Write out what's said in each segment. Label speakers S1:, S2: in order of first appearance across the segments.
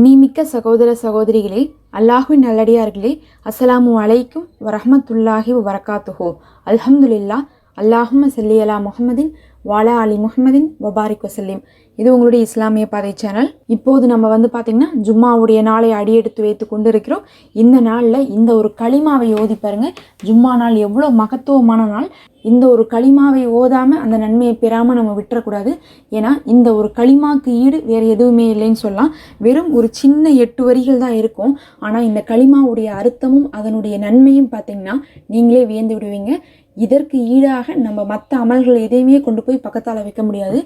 S1: நீமிக்க சகோதர சகோதரிகளே அல்லாஹுவின் நல்லடியார்களே அஸ்ஸலாமு அலைக்கும் வரஹமத்துல்லாஹி வரகாத்துஹோ அல்ஹம்துலில்லா அல்லாஹும் சல்லி அலா வாலா அலி முகமதின் வபாரிக் வசல்லிம் இது உங்களுடைய இஸ்லாமிய பாதை சேனல். இப்போது நம்ம வந்து பார்த்திங்கன்னா ஜும்மாவுடைய நாளை அடியெடுத்து வைத்து கொண்டு இருக்கிறோம் இந்த நாளில் இந்த ஒரு களிமாவை ஓதி பாருங்க. ஜும்மா நாள் எவ்வளோ மகத்துவமான நாள். இந்த ஒரு களிமாவை ஓதாமல் அந்த நன்மையை பெறாமல் நம்ம விட்டுறக்கூடாது. ஏன்னா இந்த ஒரு களிமாக்கு ஈடு வேறு எதுவுமே இல்லைன்னு சொல்லலாம். வெறும் ஒரு சின்ன எட்டு வரிகள் தான் இருக்கும். ஆனால் இந்த களிமாவுடைய அர்த்தமும் அதனுடைய நன்மையும் பார்த்தீங்கன்னா நீங்களே வியந்து விடுவீங்க. இதற்கு ஈடாக நம்ம மற்ற அமல்கள் எதையுமே கொண்டு போய் பக்கத்தால் வைக்க முடியாது.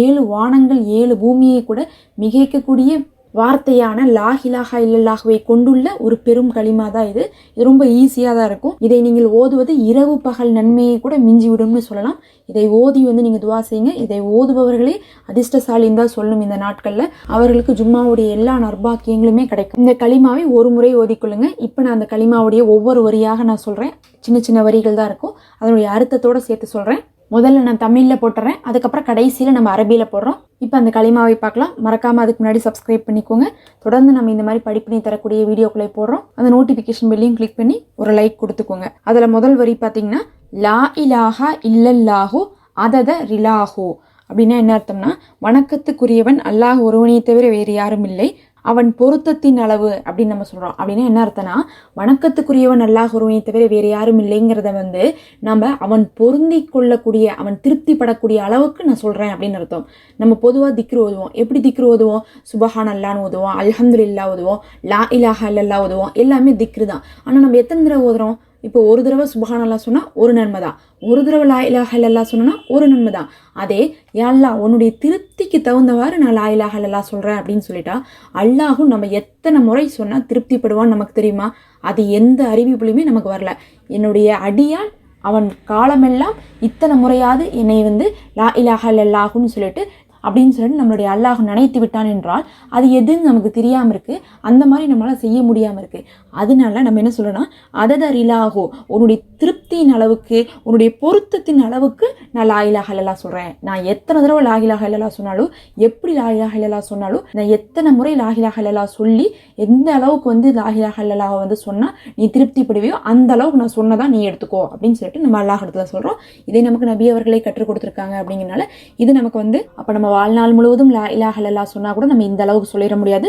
S1: ஏழு வானங்கள் ஏழு பூமியை கூட மிகைக்கக்கூடிய வார்த்தையான லாஹிலாகா இல்லல்லாஹுவை கொண்டுள்ள ஒரு பெரும் களிமா தான் இது. இது ரொம்ப ஈஸியாக தான் இருக்கும். இதை நீங்கள் ஓதுவது இரவு பகல் நன்மையை கூட மிஞ்சி விடும்னு சொல்லலாம். இதை ஓதி வந்து நீங்கள் துவா செய்யுங்க. இதை ஓதுபவர்களே அதிர்ஷ்டசாலின்னு தான் சொல்லும் இந்த நாட்களில். அவர்களுக்கு ஜும்மாவுடைய எல்லா நர்பாக்கியங்களுமே கிடைக்கும். இந்த களிமாவை ஒரு முறை ஓதிக்கொள்ளுங்க. இப்போ நான் அந்த களிமாவுடைய ஒவ்வொரு வரியாக நான் சொல்கிறேன் சின்ன சின்ன வரிகள் தான் இருக்கும். அதனுடைய அர்த்தத்தோடு சேர்த்து சொல்கிறேன் முதல்ல நான் தமிழில் போட்டுறேன். அதுக்கப்புறம் கடைசியில் நம்ம அரபியில் போடுறோம். இப்போ அந்த களிமாவை பார்க்கலாம். மறக்காமல் அதுக்கு முன்னாடி சப்ஸ்கிரைப் பண்ணிக்கோங்க. தொடர்ந்து நம்ம இந்த மாதிரி படிப்பினை தரக்கூடிய வீடியோக்களை போடுறோம். அந்த நோட்டிஃபிகேஷன் பெல்லையும் கிளிக் பண்ணி ஒரு லைக் கொடுத்துக்கோங்க. அதில் முதல் வரி பார்த்தீங்கன்னா லா இலாஹா இல்லல்லாஹோ அதத ரிலாஹோ. அப்படின்னா என்ன அர்த்தம்னா வணக்கத்துக்குரியவன் அல்லாஹ் ஒருவனையை தவிர வேறு யாரும் இல்லை. அவன் பொருத்தத்தின் அளவு அப்படின்னு நம்ம சொல்கிறோம் அப்படின்னா என்ன அர்த்தம்னா வணக்கத்துக்குரியவன் நல்லா ஒருவனை தவிர வேறு யாரும் இல்லைங்கிறத வந்து நம்ம அவன் பொருந்தி கொள்ளக்கூடிய அவன் திருப்திப்படக்கூடிய அளவுக்கு நான் சொல்கிறேன் அப்படின்னு அர்த்தம். நம்ம பொதுவாக திக்ரு ஓதுவோம். எப்படி திக்ரு ஓதுவோம்? சுபஹான் அல்லான்னு ஓதுவோம் அல்ஹம்துல்லா ஓதுவோம் லா இலாஹா இல்லல்லா ஓதுவோம். எல்லாமே திக்ரு தான். ஆனால் நம்ம எத்தனை தடவை ஓதுறோம்? இப்போ ஒரு தடவை சுபஹானல்லா சொன்னால் ஒரு நன்மை தான். ஒரு தடவை லா இலாஹ சொன்னால் ஒரு நன்மை தான். அதே யாழ்லா உன்னுடைய திருப்திக்கு தகுந்தவாறு நான் லா இலாஹ சொல்கிறேன் அப்படின்னு சொல்லிட்டா அல்லாஹும் நம்ம எத்தனை முறை சொன்னால் திருப்திப்படுவான்னு நமக்கு தெரியுமா? அது எந்த அறிவிப்புலையுமே நமக்கு வரல. என்னுடைய அடியால் அவன் காலமெல்லாம் இத்தனை முறையாவது என்னை வந்து லா இலாஹ அல்லாஹுன்னு சொல்லிட்டு அப்படின்னு சொல்லிட்டு நம்மளுடைய அல்லாஹ் நினைத்து விட்டான் என்றால் அது எதுன்னு நமக்கு தெரியாமல் இருக்குது அந்த மாதிரி நம்மளால் செய்ய முடியாமல் இருக்குது அதனால நம்ம என்ன சொல்லணும்? அதத ரிலாகோ உன்னுடைய திருப்தியின் அளவுக்கு உன்னுடைய பொருத்தத்தின் அளவுக்கு நான் லாயிலா ஹலலா சொல்கிறேன் நான் எத்தனை தடவை லாகிலா ஹலலா சொன்னாலும் எப்படி லாகிலா ஹலலா சொன்னாலும் நான் எத்தனை முறை லாகிலா ஹலலா சொல்லி எந்த அளவுக்கு வந்து லாகிலா ஹலலாவை வந்து சொன்னால் நீ திருப்திப்படுவியோ அந்த அளவுக்கு நான் சொன்னதான் நீ எடுத்துக்கோ அப்படின்னு சொல்லிட்டு நம்ம அல்லாஹ் இடத்துல சொல்கிறோம் இதை நமக்கு நபி அவர்களே கற்றுக் கொடுத்துருக்காங்க அப்படிங்கிறனால இது நமக்கு வந்து அப்போ நம்ம வாழ்நாள் முழுவதும் லா இலா சொன்னால் கூட நம்ம இந்த அளவுக்கு சொல்லிட முடியாது.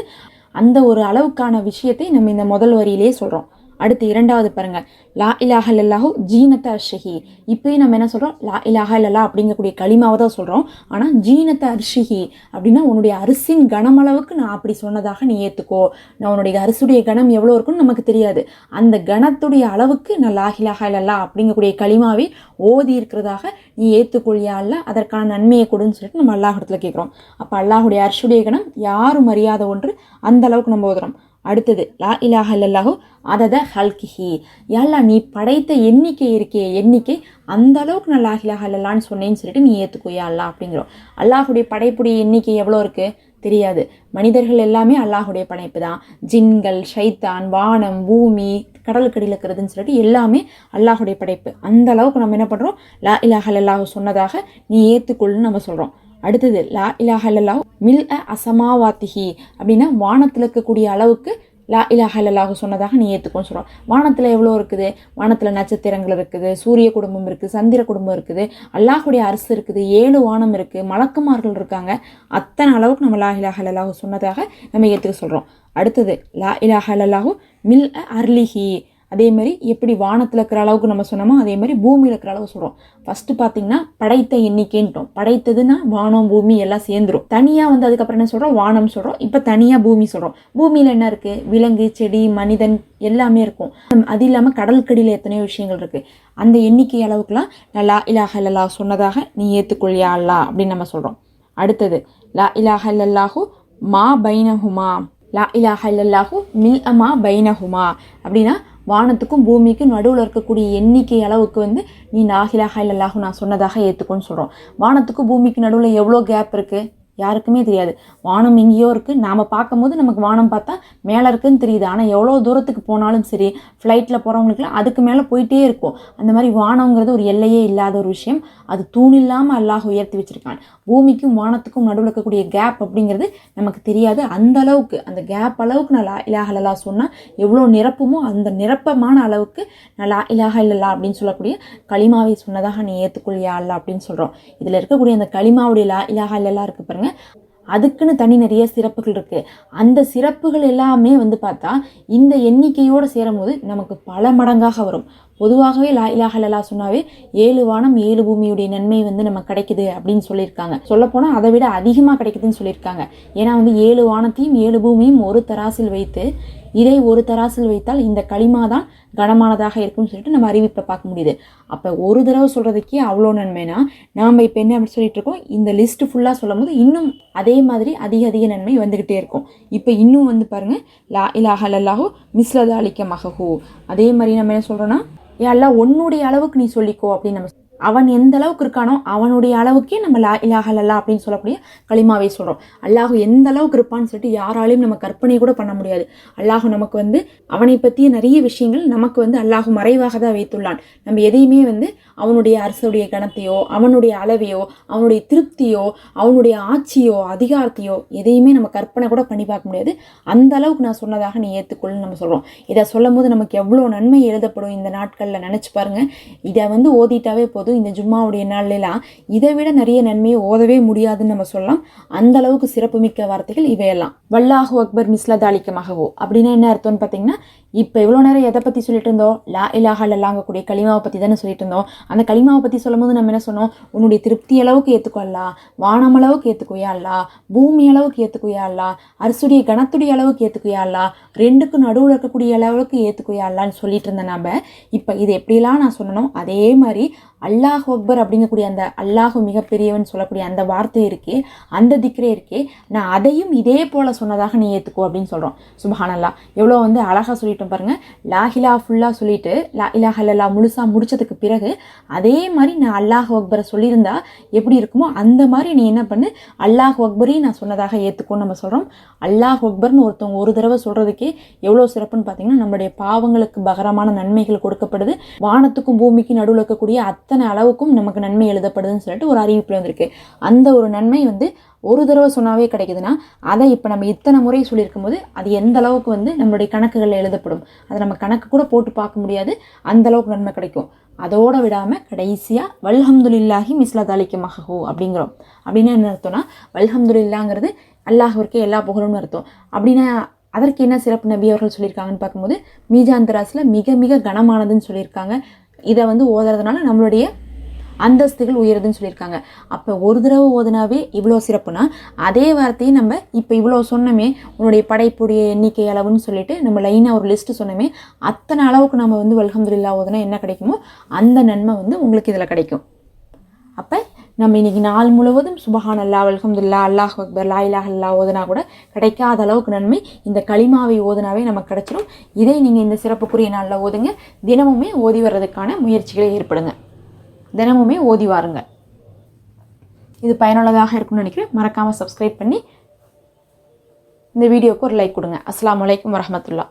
S1: அந்த ஒரு அளவுக்கான விஷயத்தை நம்ம இந்த முதல் வரியிலேயே சொல்கிறோம் அடுத்து இரண்டாவது பாருங்க. லா இலாஹ லல்லாஹு ஜீனத்த அர்ஷகி இப்பயும் நம்ம என்ன சொல்கிறோம் லா இலாஹ லல்லா அப்படிங்கக்கூடிய களிமாவை தான் சொல்கிறோம் ஆனால் ஜீனத்த அர்ஷிஹி அப்படின்னா உன்னுடைய அரிசின் கனமளவுக்கு நான் அப்படி சொன்னதாக நீ ஏற்றுக்கோ நான் உன்னுடைய அரிசுடைய கணம் எவ்வளோ இருக்குன்னு நமக்கு தெரியாது. அந்த கணத்துடைய அளவுக்கு நான் லா இலாஹ லல்லா அப்படிங்கக்கூடிய களிமாவை ஓதி இருக்கிறதாக நீ ஏற்றுக்கொள்ளியா அல்ல அதற்கான நன்மையை கொடுன்னு சொல்லிட்டு நம்ம அல்லாஹிடத்துல கேட்குறோம் அப்போ அல்லாஹுடைய அர்ஷுடைய கணம் யாரும் அறியாத ஒன்று அந்த அளவுக்கு நம்ம ஓதுறோம். அடுத்தது லா இலாஹ இல்லல்லாஹு அதத ஹல்கிஹி. யாழ்லா நீ படைத்த எண்ணிக்கை இருக்கே எண்ணிக்கை அந்த அளவுக்கு நான் லாஹ் இலாஹ இல்லல்லான்னு சொன்னேன்னு சொல்லிட்டு நீ ஏற்றுக்கோயா அல்லா அப்படிங்கிறோம். அல்லாஹுடைய படைப்புடைய எண்ணிக்கை எவ்வளோ இருக்குது தெரியாது. மனிதர்கள் எல்லாமே அல்லாஹுடைய படைப்பு தான். ஜின்கள் ஷைத்தான் வானம் பூமி கடலுக்கடியில் இருக்கிறதுன்னு சொல்லிட்டு எல்லாமே அல்லாஹுடைய படைப்பு. அந்த அளவுக்கு நம்ம என்ன பண்ணுறோம் லா இலாஹ அல்லாஹ் சொன்னதாக நீ ஏற்றுக்கொள்ளுன்னு நம்ம சொல்கிறோம் அடுத்தது லா இலாஹ மில் அ அசமாவாத்திஹி. அப்படின்னா வானத்தில் இருக்கக்கூடிய அளவுக்கு லா இலாஹல்லாஹ் சொன்னதாக நீ ஏற்றுக்கோன்னு சொல்கிறோம் வானத்தில் எவ்வளோ இருக்குது? வானத்தில் நட்சத்திரங்கள் இருக்குது சூரிய குடும்பம் இருக்குது சந்திர குடும்பம் இருக்குது அல்லாஹுடைய அரசு இருக்குது ஏழு வானம் இருக்குது மலக்குமார்கள் இருக்காங்க. அத்தனை அளவுக்கு நம்ம லா இலாஹ சொன்னதாக நம்ம ஏற்றுக்க சொல்கிறோம் அடுத்தது லா இலாஹல்லாஹு மில் அ அர்லிஹி. அதே மாதிரி எப்படி வானத்தில் இருக்கிற அளவுக்கு நம்ம சொன்னோமோ அதே மாதிரி பூமியில் இருக்கிற அளவு சொல்கிறோம் ஃபஸ்ட்டு பார்த்தீங்கன்னா படைத்த எண்ணிக்கைன்ட்டோம். படைத்ததுன்னா வானம் பூமி எல்லாம் சேர்ந்துரும். தனியாக வந்து அதுக்கப்புறம் என்ன சொல்கிறோம் வானம் சொல்கிறோம் இப்போ தனியாக பூமி சொல்கிறோம் பூமியில் என்ன இருக்குது விலங்கு செடி மனிதன் எல்லாமே இருக்கும். அது இல்லாமல் கடற்கடியில் எத்தனையோ விஷயங்கள் இருக்குது அந்த எண்ணிக்கை அளவுக்குலாம் லா இலாஹ இல்லல்லா சொன்னதாக நீ ஏற்றுக்கொள்ளியா அல்லா அப்படின்னு நம்ம சொல்கிறோம் அடுத்தது லா இலாஹ இல்லல்லாஹு மா பைனஹுமா. லா இலாஹ இல்லல்லாஹு மில் அமா பைனஹுமா. அப்படின்னா வானத்துக்கும் பூமிக்கும் நடுவில் இருக்கக்கூடிய எண்ணிக்கை அளவுக்கு வந்து நீ நாகிலாக இல்லல்லாஹு நான் சொன்னதாக ஏற்றுக்கோன்னு சொல்கிறோம் வானத்துக்கும் பூமிக்கு நடுவில் எவ்வளோ கேப் இருக்குது யாருக்குமே தெரியாது. வானம் எங்கேயோ இருக்குது நாம் பார்க்கும்போது நமக்கு வானம் பார்த்தா மேலே இருக்குன்னு தெரியுது. ஆனால் எவ்வளோ தூரத்துக்கு போனாலும் சரி ஃப்ளைட்டில் போகிறவங்களுக்குலாம் அதுக்கு மேலே போயிட்டே இருக்கும். அந்த மாதிரி வானங்கிறது ஒரு எல்லையே இல்லாத ஒரு விஷயம். அது தூண் இல்லாமல் அல்லாஹ் உயர்த்தி வச்சுருக்கான். பூமிக்கும் வானத்துக்கும் நடுவில் இருக்கக்கூடிய கேப் அப்படிங்கிறது நமக்கு தெரியாது. அந்த அளவுக்கு அந்த கேப் அளவுக்கு நல்லா லா சொன்னால் எவ்வளோ நிரப்புமோ அந்த நிரப்பமான அளவுக்கு நல்லா இலாக இல்லலா அப்படின்னு சொல்லக்கூடிய களிமாவை சொன்னதாக நீ ஏற்றுக்கொள்ளியா அல்ல அப்படின்னு சொல்கிறோம் இதில் இருக்கக்கூடிய அந்த களிமாவுடைய லா இலாஹ இல்லல்லா இருக்கு அதுக்குன்னு தனி நிறைய சிறப்புகள் இருக்கு. அந்த சிறப்புகள் எல்லாமே வந்து பார்த்தா இந்த எண்ணிக்கையோடு சேரும்போது நமக்கு பல மடங்காக வரும். பொதுவாகவே லா இலாஹ சொன்னாவே ஏழு வானம் ஏழு பூமியுடைய நன்மை வந்து நமக்கு கிடைக்குது அப்படின்னு சொல்லியிருக்காங்க. சொல்லப்போனால் அதை விட அதிகமாக கிடைக்குதுன்னு சொல்லியிருக்காங்க. ஏன்னா வந்து ஏழு வானத்தையும் ஏழு பூமியும் ஒரு தராசில் வைத்து இதை ஒரு தராசில் வைத்தால் இந்த களிமா தான் கனமானதாக இருக்கும்னு சொல்லிட்டு நம்ம அறிவிப்பை பார்க்க முடியுது. அப்போ ஒரு தடவை சொல்கிறதுக்கே அவ்வளோ நன்மைனா நாம் இப்போ என்ன அப்படி சொல்லிட்டு இருக்கோம் இந்த லிஸ்ட் ஃபுல்லாக சொல்லும் போது இன்னும் அதே மாதிரி அதிக அதிக நன்மை வந்துக்கிட்டே இருக்கும். இப்போ இன்னும் வந்து பாருங்கள் லா இலாஹலல்லாஹோ மிஸ்லதாலிக்க மகஹூ அதே மாதிரி நம்ம என்ன சொல்கிறோன்னா எல்லாம் உன்னுடைய அளவுக்கு நீ சொல்லிக்கோ அப்படின்னு நம்ம அவன் எந்த அளவுக்கு இருக்கானோ அவனுடைய அளவுக்கே நம்ம லா இலாஹ அல்லா அப்படின்னு சொல்லக்கூடிய களிமாவை சொல்கிறோம் அல்லாஹ் எந்த அளவுக்கு இருப்பான்னு சொல்லிட்டு யாராலையும் நம்ம கற்பனை கூட பண்ண முடியாது. அல்லாஹ் நமக்கு வந்து அவனை பற்றிய நிறைய விஷயங்கள் நமக்கு வந்து அல்லாஹ் மறைவாக தான் வைத்துள்ளான். நம்ம எதையுமே வந்து அவனுடைய அரசுடைய கணத்தையோ அவனுடைய அளவையோ அவனுடைய திருப்தியோ அவனுடைய ஆட்சியோ அதிகாரத்தையோ எதையுமே நம்ம கற்பனை கூட பண்ணி பார்க்க முடியாது. அந்த அளவுக்கு நான் சொன்னதாக நீ ஏற்றுக்கொள்ளுன்னு நம்ம சொல்கிறோம் இதை சொல்லும் போது நமக்கு எவ்வளோ நன்மை எழுதப்படும் இந்த நாட்களில் நினச்சி பாருங்கள் இதை வந்து ஓதிட்டாவே போதும். இந்த ஜும்மாவுடைய நாள்லாம் இதை விட நிறைய நன்மையை ஓதவே முடியாதுன்னு நம்ம சொல்லலாம். அந்த அளவுக்கு சிறப்புமிக்க வார்த்தைகள் இவையெல்லாம். வல்லாஹு அக்பர் மிஸ்லதாலிக்கமாகவோ அப்படின்னா என்ன அர்த்தம்னு பார்த்தீங்கன்னா இப்போ இவ்வளோ நேரம் எதை பற்றி சொல்லிட்டு இருந்தோம்? லா இலாஹ லல்லாங்கக்கூடிய களிமாவை பற்றி தானே சொல்லிட்டு இருந்தோம். அந்த களிமாவை பற்றி சொல்லும்போது நம்ம என்ன சொன்னோம்? உன்னுடைய திருப்தி அளவுக்கு ஏற்றுக்கொள்ளா வானம் அளவுக்கு ஏற்றுக்கோயா பூமி அளவுக்கு ஏற்றுக்கோயா அல்லா. அரசுடைய கணத்துடைய அளவுக்கு ஏற்றுக்கோயா அல்லா. ரெண்டுக்கும் நடுவில் இருக்கக்கூடிய அளவுக்கு ஏற்றுக்கோயா சொல்லிட்டு இருந்த நம்ம இப்போ இது எப்படிலாம் நான் சொன்னனோ அதே மாதிரி அல்லாஹ் அக்பர் அப்படிங்கக்கூடிய அந்த அல்லாஹ் மிகப்பெரியவன் சொல்லக்கூடிய அந்த வார்த்தை இருக்கே அந்த திக்ரே இருக்கே நான் அதையும் இதே போல சொன்னதாக நீ ஏற்றுக்கோ அப்படின்னு சொல்கிறோம் சுபஹானல்லா. எவ்வளோ வந்து அழகாக சொல்லிட்டோம் பாருங்க. லாஹிலா ஃபுல்லாக சொல்லிட்டு லா இலாஹ இல்லல்லா முழுசாக முடிச்சதுக்கு பிறகு அதே மாதிரி நான் அல்லாஹ் அக்பரை சொல்லியிருந்தா எப்படி இருக்குமோ அந்த மாதிரி நீ என்ன பண்ணு அல்லாஹ் அக்பரையும் நான் சொன்னதாக ஏற்றுக்கோன்னு நம்ம சொல்கிறோம் அல்லாஹ் அக்பர்னு ஒருத்தவங்க ஒரு தடவை சொல்கிறதுக்கே எவ்வளோ சிறப்புன்னு பார்த்தீங்கன்னா நம்மளுடைய பாவங்களுக்கு பகரமான நன்மைகள் கொடுக்கப்படுது. வானத்துக்கும் பூமிக்கும் நடுவில் இருக்கக்கூடிய அத்தனை அளவுக்கும் நமக்கு நன்மை எழுதப்படுதுன்னு சொல்லிட்டு ஒரு அறிவிப்பில் வந்திருக்கு. அந்த ஒரு நன்மை வந்து ஒரு தடவை சொன்னாவே கிடைக்குதுன்னா அதை இப்போ நம்ம இத்தனை முறை சொல்லியிருக்கும் போது அது எந்த அளவுக்கு வந்து நம்மளுடைய கணக்குகளில் எழுதப்படும். அதை நம்ம கணக்கு கூட போட்டு பார்க்க முடியாது. அந்த அளவுக்கு நன்மை கிடைக்கும். அதோட விடாமல் கடைசியாக வல்ஹம்துலில்லாஹி மிஸ்லதாலிக்க மஹூ அப்படிங்கிறோம். அப்படின்னா என்ன அர்த்தம்னா வல்ஹம்துலில்லாங்கிறது அல்லாஹிற்கே எல்லா புகழும்னு அர்த்தம். அப்படின்னா அதற்கு என்ன சிறப்பு நபி அவர்கள் சொல்லியிருக்காங்கன்னு பார்க்கும்போது மீஜாந்தராசில் மிக மிக கனமானதுன்னு சொல்லியிருக்காங்க. இதை வந்து ஓதுறதுனால நம்மளுடைய அந்தஸ்துகள் உயருதுன்னு சொல்லியிருக்காங்க. அப்போ ஒரு தடவை ஓதுனாவே இவ்வளோ சிறப்புனா அதே வார்த்தையை நம்ம இப்போ இவ்வளோ சொன்னமே உன்னுடைய படைப்புடைய எண்ணிக்கை அளவுன்னு சொல்லிட்டு நம்ம லைனாக ஒரு லிஸ்ட்டு சொன்னமே அத்தனை அளவுக்கு நம்ம வந்து வல்ஹம்துல்லா ஓதுனா என்ன கிடைக்குமோ அந்த நன்மை வந்து உங்களுக்கு இதில் கிடைக்கும். அப்போ நம்ம இன்னைக்கு நாள் முழுவதும் சுபஹான் அல்லா அல்ஹம்துல்லா அல்லாஹ் அக்பர் லா இலாஹ ஓதுனா கூட கிடைக்காத அளவுக்கு நன்மை இந்த களிமாவை ஓதுனாவே நமக்கு கிடைச்சிரும். இதை நீங்கள் இந்த சிறப்புக்குரிய நாளில் ஓதுங்க. தினமுமே ஓதி வர்றதுக்கான முயற்சிகளை ஏற்படுங்க. தினமுமே ஓதி வாருங்க. இது பயனுள்ளதாக இருக்கும்னு நினைக்கிறேன். மறக்காமல் சப்ஸ்கிரைப் பண்ணி இந்த வீடியோவுக்கு ஒரு லைக் கொடுங்க. அஸ்லாம் வலைக்கம் வரமத்துல்லா